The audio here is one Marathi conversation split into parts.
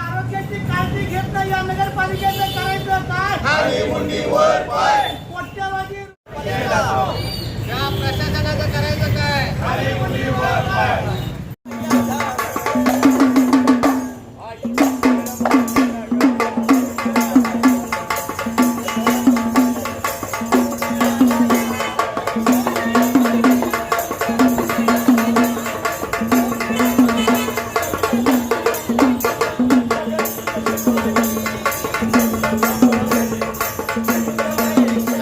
आरोग्याची काळजी घेत नाही या नगरपालिकेचं करायचं काय? खाली मुंडीवर पाय. कोट्यवधी या प्रशासनाचं करायचं काय?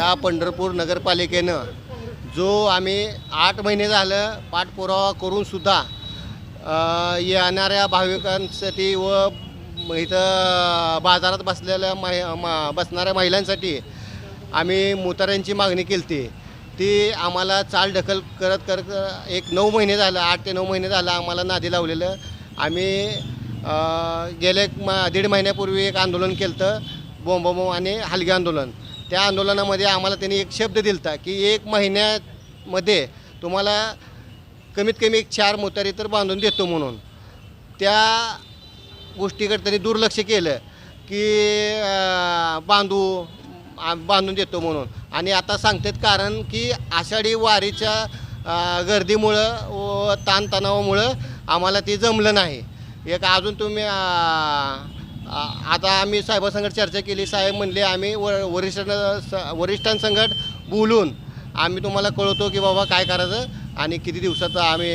या पंढरपूर नगरपालिकेनं जो आम्ही आठ महिने झालं पाठपुरावा करूनसुद्धा येणाऱ्या भाविकांसाठी व इथं बाजारात बसलेल्या महि मा बसणाऱ्या महिलांसाठी आम्ही मुताऱ्यांची मागणी केली ती ती आम्हाला चाल ढकल करत करत एक नऊ महिने झालं आठ ते नऊ महिने झालं आम्हाला नादी लावलेलं. आम्ही गेले एक दीड महिन्यापूर्वी एक आंदोलन केलं तर बोंबाबोंब आणि हलगे आंदोलन. त्या आंदोलनामध्ये आम्हाला त्यांनी एक शब्द दिलता की एक महिन्यामध्ये तुम्हाला कमीत कमी एक चार मोतारी तर बांधून देतो म्हणून. त्या गोष्टीकडे त्यांनी दुर्लक्ष केलं की बांधू बांधून देतो म्हणून. आणि आता सांगतात कारण की आषाढी वारीच्या गर्दीमुळं व ताणतणावामुळं आम्हाला ते जमलं नाही. एक अजून तुम्ही आता आम्ही साहेबांसंगट चर्चा केली. साहेब म्हणले आम्ही व वरिष्ठांना स- वरिष्ठांसंगत बोलून आम्ही तुम्हाला कळवतो की बाबा काय करायचं आणि किती दिवसात आम्ही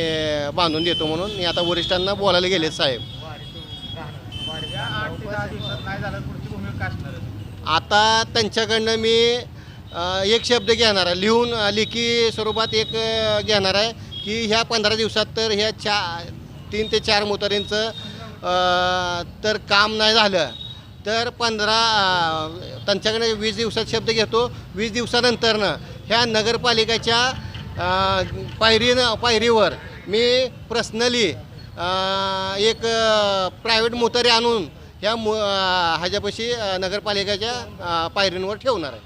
बांधून देतो म्हणून. मी आता वरिष्ठांना बोलायला गेले साहेब. आता त्यांच्याकडनं मी एक शब्द घेणार आहे. लिहून लेखी स्वरूपात एक घेणार आहे की ह्या पंधरा दिवसात तर ह्या चा तीन ते चार मोटारींचं तर काम नाही झालं. तर पंधरा त्यांच्याकडे वीस दिवसात शब्द घेतो. वीस दिवसानंतरनं ह्या नगरपालिकेच्या पायरीनं पायरीवर मी पर्सनली एक प्रायव्हेट मोटारी आणून ह्या मो ह्याच्यापाशी नगरपालिकेच्या पायरींवर ठेवणार आहे.